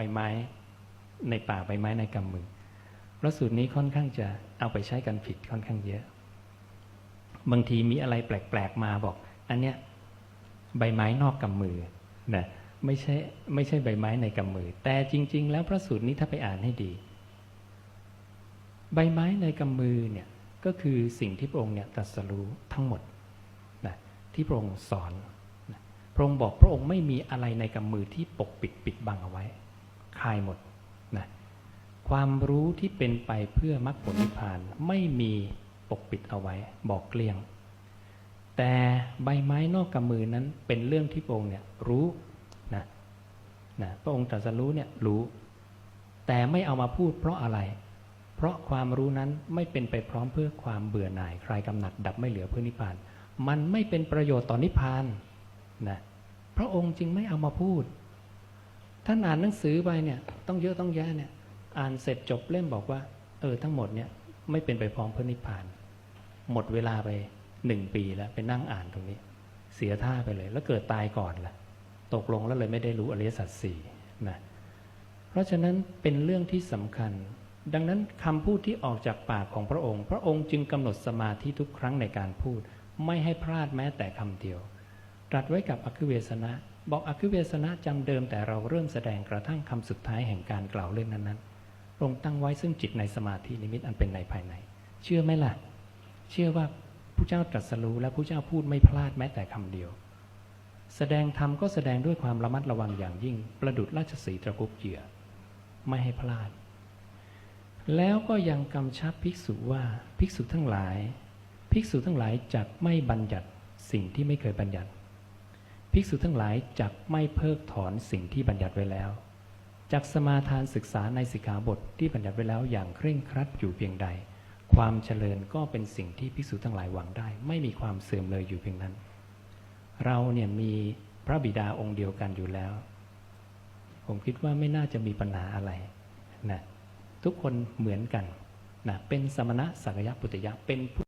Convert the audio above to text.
บไม้ในป่าใบไม้ในกำมือพระสูตรนี้ค่อนข้างจะเอาไปใช้กันผิดค่อนข้างเยอะ บางทีมีอะไรแปลกๆมาบอก อันเนี้ยใบไม้นอกกำมือนะไม่ใช่ไม่ใช่ใบไม้ในกำมือ แต่จริง ๆ แล้วพระสูตรนี้ถ้าไปอ่านให้ดี ใบไม้ในกำมือเนี่ยก็คือสิ่งที่พระองค์เนี่ยตรัสรู้ทั้งหมดนะที่พระองค์สอนนะพระองค์บอกพระองค์ไม่มีอะไรในกำมือที่ปกปิดปิดบังเอาไว้ คายหมดนะความรู้ที่เป็นไปเพื่อมรรคผลนิพพานไม่มีปกปิดเอาไว้บอกเกลี้ยง แต่ใบไม้นอกกำมือนั้นเป็นเรื่องที่พระองค์เนี่ยรู้นะนะพระองค์ตรัสรู้เนี่ยรู้ แต่ไม่เอามาพูดเพราะอะไร เพราะความรู้นั้นไม่เป็นไปพร้อมเพื่อความเบื่อหน่ายคลายกำหนัดดับไม่เหลือเพื่อนิพพาน มันไม่เป็นประโยชน์ต่อนิพพานนะพระองค์จึงไม่เอามาพูด ท่านอ่านหนังสือไปเนี่ย ต้องเยอะต้องแยะเนี่ย อ่านเสร็จจบเล่มบอกว่า เออ ทั้งหมดเนี่ยไม่เป็นไปพร้อมเพื่อนิพพาน หมดเวลาไปหนึ่งปีแล้วไปนั่งอ่านตรงนี้ เสียท่าไปเลย แล้วเกิดตายก่อนล่ะ ตกลงแล้วเลยไม่ได้รู้อริยสัจสี่นะเพราะฉะนั้นเป็นเรื่องที่สำคัญ ดังนั้นคำพูดที่ออกจากปากของพระองค์ พระองค์จึงกำหนดสมาธิทุกครั้งในการพูด ไม่ให้พลาดแม้แต่คำเดียว ตรัสไว้กับอคิเวสนะ บอกอคิเวสนะจำเดิมแต่เราเริ่มแสดงกระทั่งคำสุดท้ายแห่งการกล่าวเรื่องนั้นๆพระองตั้งไว้ซึ่งจิตในสมาธินิมิตอันเป็นในภายใน เชื่อไหมล่ะ เชื่อว่าผู้เจ้าตรัสรู้และผู้เจ้าพูดไม่พลาดแม้แต่คำเดียว แสดงธรรมก็แสดงด้วยความระมัดระวังอย่างยิ่ง ประดุจราชสีตะกุบเหยื่อ ไม่ให้พลาด แล้วก็ยังกำชับภิกษุว่าภิกษุทั้งหลาย ภิกษุทั้งหลายจักไม่บัญญัติสิ่งที่ไม่เคยบัญญัติ ภิกษุทั้งหลายจักไม่เพิกถอนสิ่งที่บัญญัติไว้แล้วจักสมาทานศึกษาในสิกขาบทที่บัญญัติไว้แล้วอย่างเคร่งครัดอยู่เพียงใด ความเจริญก็เป็นสิ่งที่ภิกษุทั้งหลายหวังได้ ไม่มีความเสื่อมเลยอยู่เพียงนั้น เราเนี่ยมีพระบิดาองค์เดียวกันอยู่แล้ว ผมคิดว่าไม่น่าจะมีปัญหาอะไรนะทุกคนเหมือนกันนะเป็นสมณะสักยะปุตตยะเป็น